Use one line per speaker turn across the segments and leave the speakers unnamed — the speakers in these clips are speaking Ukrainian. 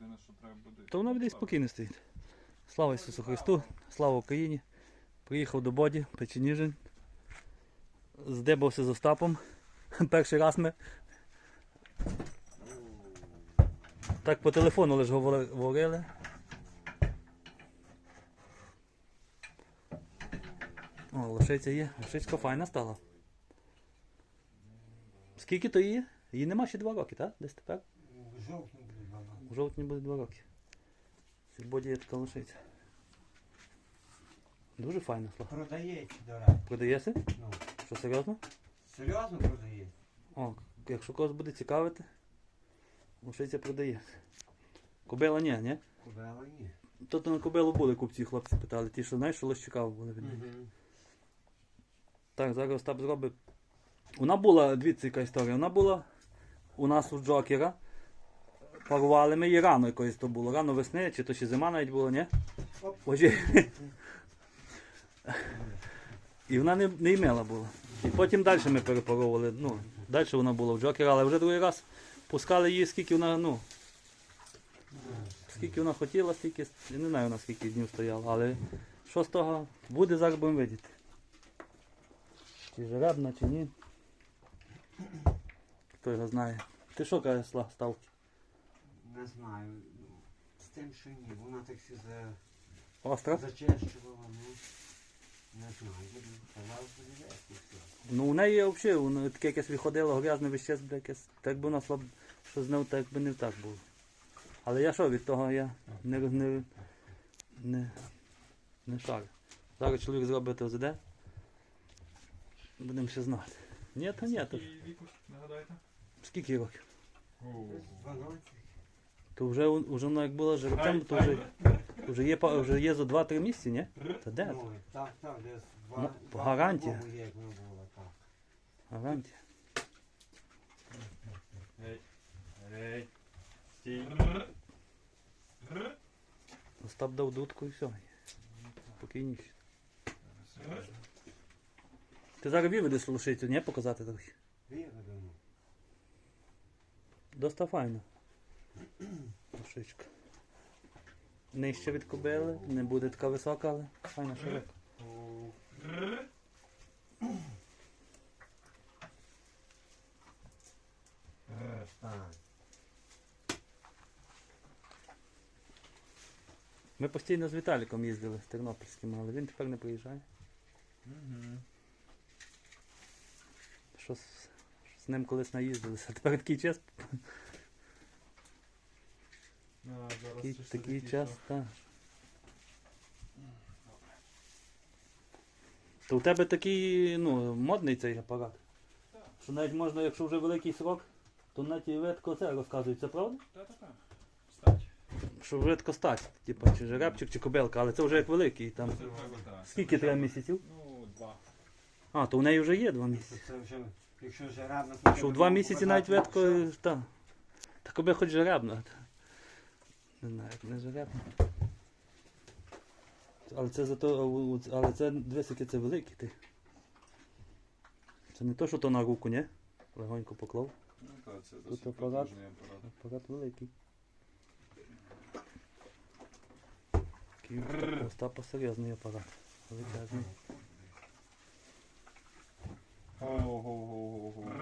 Єдине, що треба буде.
То воно буде і спокійно стоїть. Слава Ісусу Христу, слава Україні. Приїхав до Боді, Печеніжин. Здибався з Остапом. Перший раз ми. Так по телефону лише говорили. О, лошиця є. Лошицька файна стала. Скільки то її? Її нема ще два роки, так? Десь тепер?
Баба.
У жовтні буде два роки. Боді така лошиця. Дуже файна, слава.
Продається, до речі.
Продаєшся?
Ну,
Що серйозно?
серйозно продається?
О, якщо когось буде цікавити, лошиця продає. Кобила ні, ні?
Кобела ні.
Тут на кобилу були купці, хлопці питали. Ті, що знаєш, що лощикав були від них.
Мгм.
Так, зараз Остап зробить. Вона була, дивіться, яка історія. Вона була у нас у Джокера. Парували ми її рано якоїсь то було. Рано весни, чи то ще зима навіть була, ні?
Оп.
І вона не, не імела була. І потім далі ми перепаровували. Ну, далі вона була в Джокера, але вже другий раз пускали її, скільки вона, ну, скільки вона хотіла, стільки, я не знаю вона скільки днів стояла, але що з того буде, зараз будемо видіти. Чи жеребна, чи ні. Хто його знає. Ти що кажеш, Сла, став?
Не знаю. ну, З тим, що ні. Вона так все за...
Остра?
зачищувала, ну. Не знаю, буду. Казав, і все.
Ну у неї взагалі, воно таке якесь виходило, грязне вище якесь. Так би вона слаб, що з нею так би не так було. Але я що від того я не, не, не, не шарю. Зараз чоловік зробить ОЗД. Будемо ще знати. Ні, то ні, то
Скільки віку, нагадайте?
скільки років?
Десь 12.
То вже, вже воно як було жеребцем, то вже, вже, є, вже є за 2-3 місяці, ні? Та де?
Ну, так, так, десь два.
Ну,
два
гарантія.
як було, так.
Гарантія.
Гей. Гей. Стій.
Остап дав дудку і все. Спокійніше. Ти зараз виведеш лошицю, ні? Показати трохи.
Виведено.
Доста файно. Лошичка. Нижче від не буде така висока, але файна широка.
Так.
Ми постійно з Віталіком їздили з Тернопільським, але він тепер не приїжджає. Що з, з ним колись наїздилися. Тепер такий час, такий, такий час, так. То у тебе такий, ну, модний цей апарат. Що навіть можна, якщо вже великий срок, то навіть і ветко це розказують, це правда?
Та-та-та. Встать.
Що ветко стать, типу, чи жеребчик, чи кобилка, але це вже як великий. Там.
Це треба, так.
Скільки треба місяців?
Ну, два.
А, то у неї вже є два місяці.
Це вже, якщо жеребна, то
Що в два місяці навіть ветко,
все.
та. Та коби хоч жеребна. Не знаю, як не жеребна. Але це зато, але це дивись, яке це велике ти. Це не то, що то на руку, ні? Легонько поклав.
Ну, так, це
Тут
досить
апарат.
потужний апарат.
Апарат великий. Такий Остапа серйозний апарат. Величезний.
Ого-го-го-го.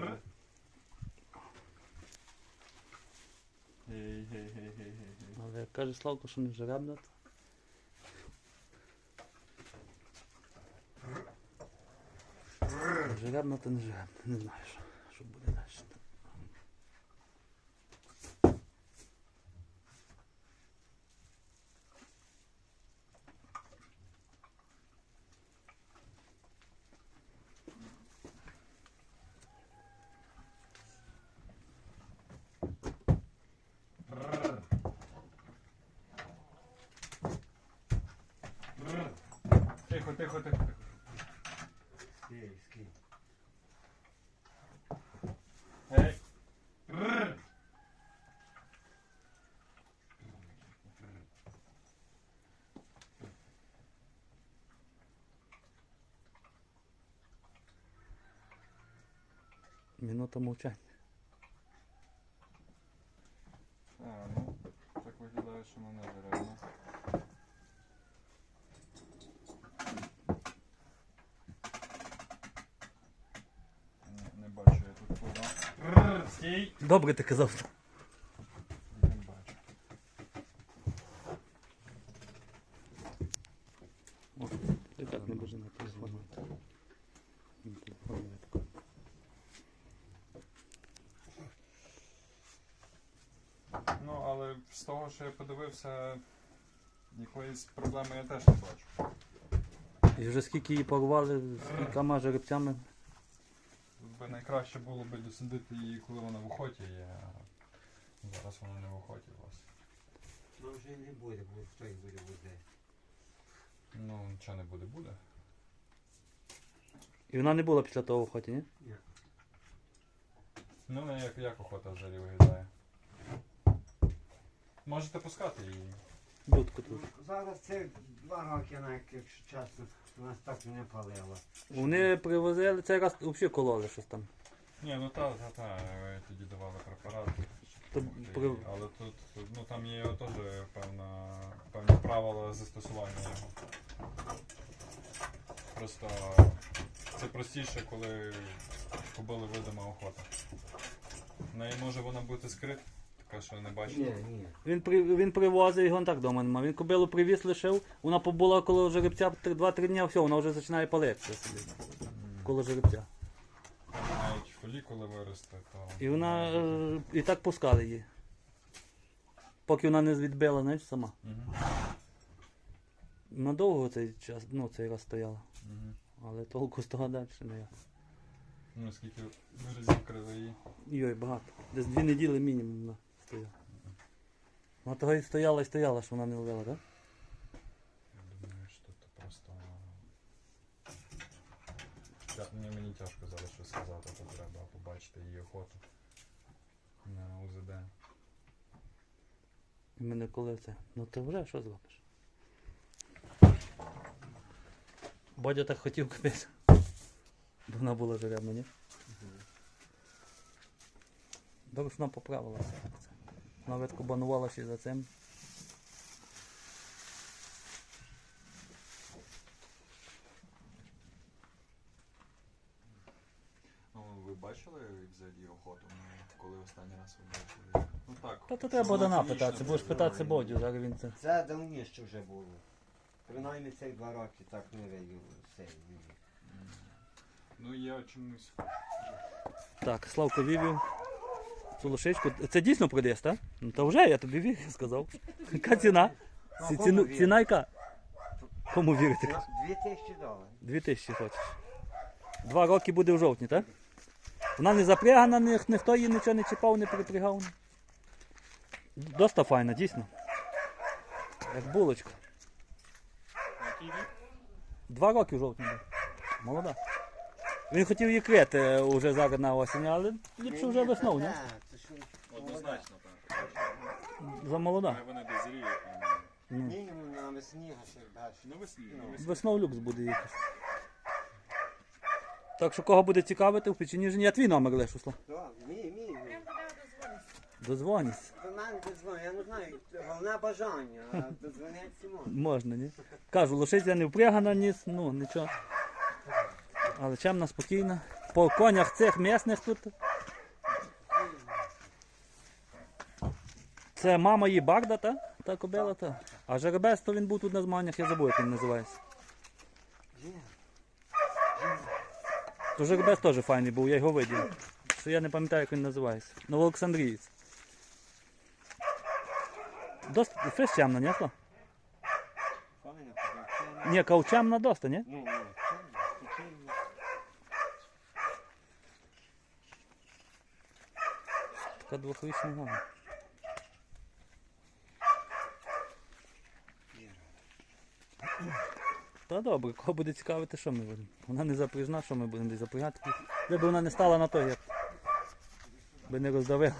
Гей,
Але як каже Славко, що не жеребна, то. Жеребна, то не жеребна. Не знаю, що, що буде далі.
Тихо, тихо, тихо.
Скинь, скинь.
Минута мовчання.
А, ну, так виглядає. що вона жеребна. Не, не бачу я тут кого. Стій!
Добре ти казав.
Не бачу.
О, ти так не може на телефон. На телефон не таке.
Ну, але з того, що я подивився, якоїсь проблеми я теж не бачу.
І вже скільки її порвали, з кількома жеребцями.
Би найкраще було б досадити її, коли вона в охоті є. а Зараз вона не в охоті у вас.
Ну вже не буде, бо хто їх буде возити.
Ну, нічого не буде, буде.
І вона не була після того в охоті, ні?
Ну, не як, як охота взагалі виглядає. Можете пускати її.
Будку тут.
Зараз це два роки, навіть, якщо чесно, нас так не палило.
Вони привозили, цей раз взагалі кололи щось там.
Ні, ну та, та, та, ви тоді давали препарат.
То при-
Але тут, ну там є теж певна, певні правила застосування його. Просто це простіше, коли кобили видима охота. В неї може вона бути скрита, що не бачить.
Ні, ні.
Він, при, він привозив, його так вдома нема. Він кобилу привіз, лишив, вона побула коло жеребця 2-3 дні, все, вона вже починає палитися собі. Коло жеребця.
Навіть фолікули виросте, то.
І вона е, і так пускали її. Поки вона не відбила, знаєш, сама.
Угу.
Надовго цей час, ну, цей раз стояла.
Угу.
Але толку з того далі не я.
Ну скільки разів крили її.
Йой, багато. Десь дві неділі мінімум вона стояла. Вона того і стояла і стояла, що вона не ловила, так?
Я думаю, що тут просто. Я, мені, мені тяжко зараз щось сказати, то треба побачити її охоту на УЗД.
І мене коли це. Ну ти вже що зробиш? Бодя так хотів капець. Бо вона була жеребна, ні? Добре, що вона поправилася. Навіть кубанувала ще за цим.
Ну, ви бачили взагалі охоту? Коли останній раз ви бачили? Ну так.
Та то треба Богдана питатися, будеш питатися. Бодю, зараз він це.
Це давніше вже було. Принаймні цих два роки так не видів все. ні.
Ну я чомусь.
Так, Славко вивів цю лошичку. Це дійсно продаєш, так? Ну то вже я тобі вірю, сказав. Яка ціна?
Ну,
Ці-
кому
Ціну,
вірити?
ціна яка? Кому вірити?
Дві тисячі доларів.
Дві тисячі хочеш. Два роки буде в жовтні, так? Вона не запрягана, ні, ніхто її нічого не чіпав, не перепрягав. Доста файна, дійсно. Як булочка. Два роки в жовтні буде. Молода. Він хотів її крити вже зараз на осінь, але ліпше вже весною, ні?
Однозначно так.
За молода.
Вони дозріють.
Ну.
Мінімум на весні, ще далі.
Ну весні,
Ну.
ну.
Весною люкс буде якийсь. Так що кого буде цікавити в Печеніжині, я твій номер лишу, Слав.
Так, мій, мій. мій.
Дозвонись.
До мене дозвонить, я не знаю, головне бажання, а дозвонитися можна.
Можна, ні? Кажу, лошиця не впрягана ніс, ну нічого. Але чемна, спокійна. По конях цих м'ясних тут. Це мама її Барда, та? Та кобила, та. А жеребець, то він був тут на змаганнях, я забув, як він називається. То жеребець теж файний був, я його видів. Що я не пам'ятаю, як він називається. Новоолександрієць. Досить феш чемна, ні? Ні, каучемна доста, ні?
Ну, ну,
Така двохрічна гава. Та добре, кого буде цікавити, що ми будемо. Вона не запряжна, що ми будемо десь запрягати. Де б вона не стала на той, як би не роздавила.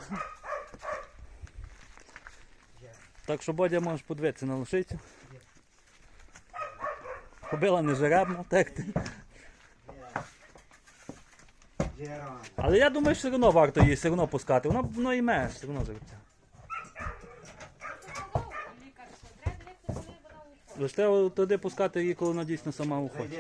Так що Бодя можеш подивитися на лошицю. Кобила не жеребна, так ти. Але я думаю, що все одно варто її все одно пускати. Воно воно і мене все одно зробиться. Лише туди пускати її, коли вона дійсно сама уходить.